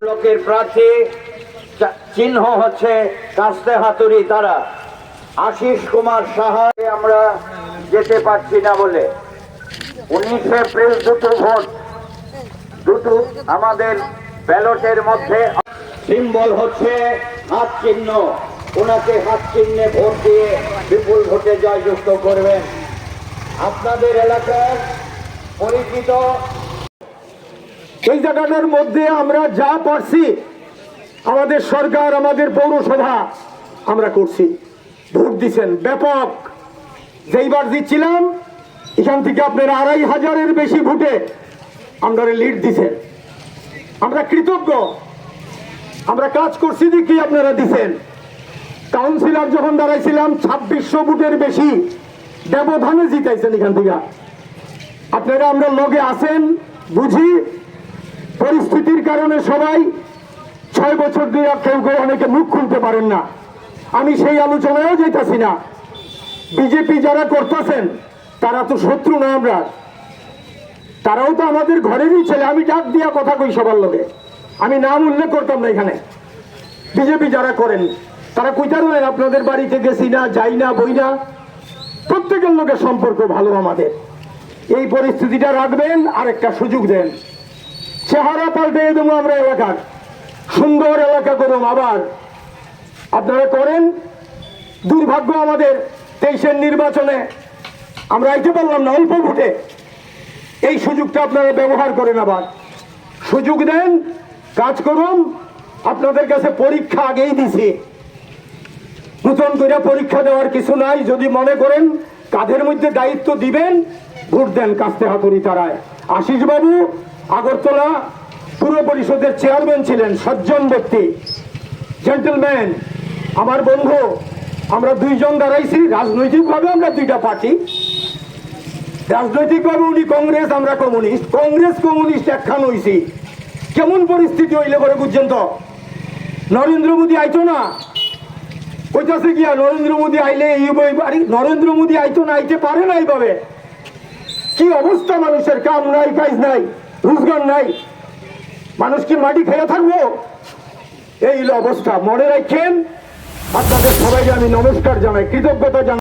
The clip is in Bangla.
ব্লকের প্রার্থী চিহ্ন হচ্ছে কাস্তে হাতুড়ি তারা। আশিস কুমার সাহায় আমরা যেতে পারছি না বলে। উনিশে এপ্রিল দুটো ভোট। দুটো আমাদের ব্যালটের মধ্যে। সিম্বল হচ্ছে হাত চিহ্ন। ওনাকে হাত চিহ্নে ভোট দিয়ে বিপুল ভোটে জয়যুক্ত করবেন। আপনাদের এলাকার পরিচিত এই জায়গাটার মধ্যে আমরা যা পারছি, আমাদের সরকার, আমাদের পৌরসভা, আমরা করছি। ভোট দিছেন, ব্যাপক। যেইবার দিচ্ছিলাম, এখান থেকে আপনারা আড়াই হাজারের বেশি ভোটে আমরা লিড দিচ্ছেন আমরা কৃতজ্ঞ। আমরা কাজ করছি দেখি আপনারা দিছেন। কাউন্সিলর যখন দাঁড়াইছিলাম, ছাব্বিশশো ভোটের বেশি ব্যবধানে জিতাইছেন এখান থেকে। আপনারা আমরা লগে আছেন, বুঝি পরিস্থিতির কারণে সবাই ছয় বছর ধরে কেউ কেউ অনেকে মুখ খুলতে পারেন না। আমি সেই আলোচনায়ও যেতেছি না। বিজেপি যারা করতেছেন, তারা তো শত্রু না আমরা। তারাও তো আমাদের ঘরেরই ছেলে। আমি ডাক দিয়া কথা কই সবার লোকে আমি নাম উল্লেখ করতাম না এখানে। বিজেপি যারা করেন, তারা কইতে পারেন আপনাদের বাড়িতে গেছি না, যাই না, বই না। প্রত্যেকের লোকের সম্পর্ক ভালো আমাদের। এই পরিস্থিতিটা রাখবেন আর একটা সুযোগ দেন। চেহারা পাল্টে দেবো আমরা এলাকার। সুন্দর এলাকা করুন আবার। আপনারা করেন? দুর্ভাগ্য আমাদের তেইশের নির্বাচনে। আমরা আইতে পারলাম না, অল্প ভোটে। এই সুযোগটা আপনারা ব্যবহার করেন আবার। সুযোগ দেন, কাজ করুন। আপনাদের কাছে পরীক্ষা আগেই দিছি। নতুন করে পরীক্ষা দেওয়ার কিছু নাই, যদি মনে করেন কাঁধের মধ্যে দায়িত্ব দিবেন, ভোট দেন কাস্তে হাতুড়ি তারায়। আশিস বাবু আগরতলা পুর পরিষদের চেয়ারম্যান ছিলেন সজ্জন ব্যক্তি জেন্টলম্যান আমার বন্ধু, আমরা দুইজন দাঁড়াইছি। রাজনৈতিকভাবে আমরা দুইটা পার্টি। রাজনৈতিকভাবে উনি কংগ্রেস, আমরা কমিউনিস্ট। কংগ্রেস, কমিউনিস্ট একখান হইছি। কেমন পরিস্থিতি হইলে পরে বুঝছেন তো? নরেন্দ্র মোদী আইতো না? কইতাছে গিয়া নরেন্দ্র মোদী আইলে নরেন্দ্র মোদী আইতো না, আইতে পারে না এইভাবে। কি অবস্থা মানুষের, কাম নাই, কাজ নাই। রোজগার নাই। মানুষ কি মাটি খেয়ে থাকব? এই অবস্থা। মনে রাখেন, আপনাদের সবাইকে আমি নমস্কার জানাই, কৃতজ্ঞতা জানাই।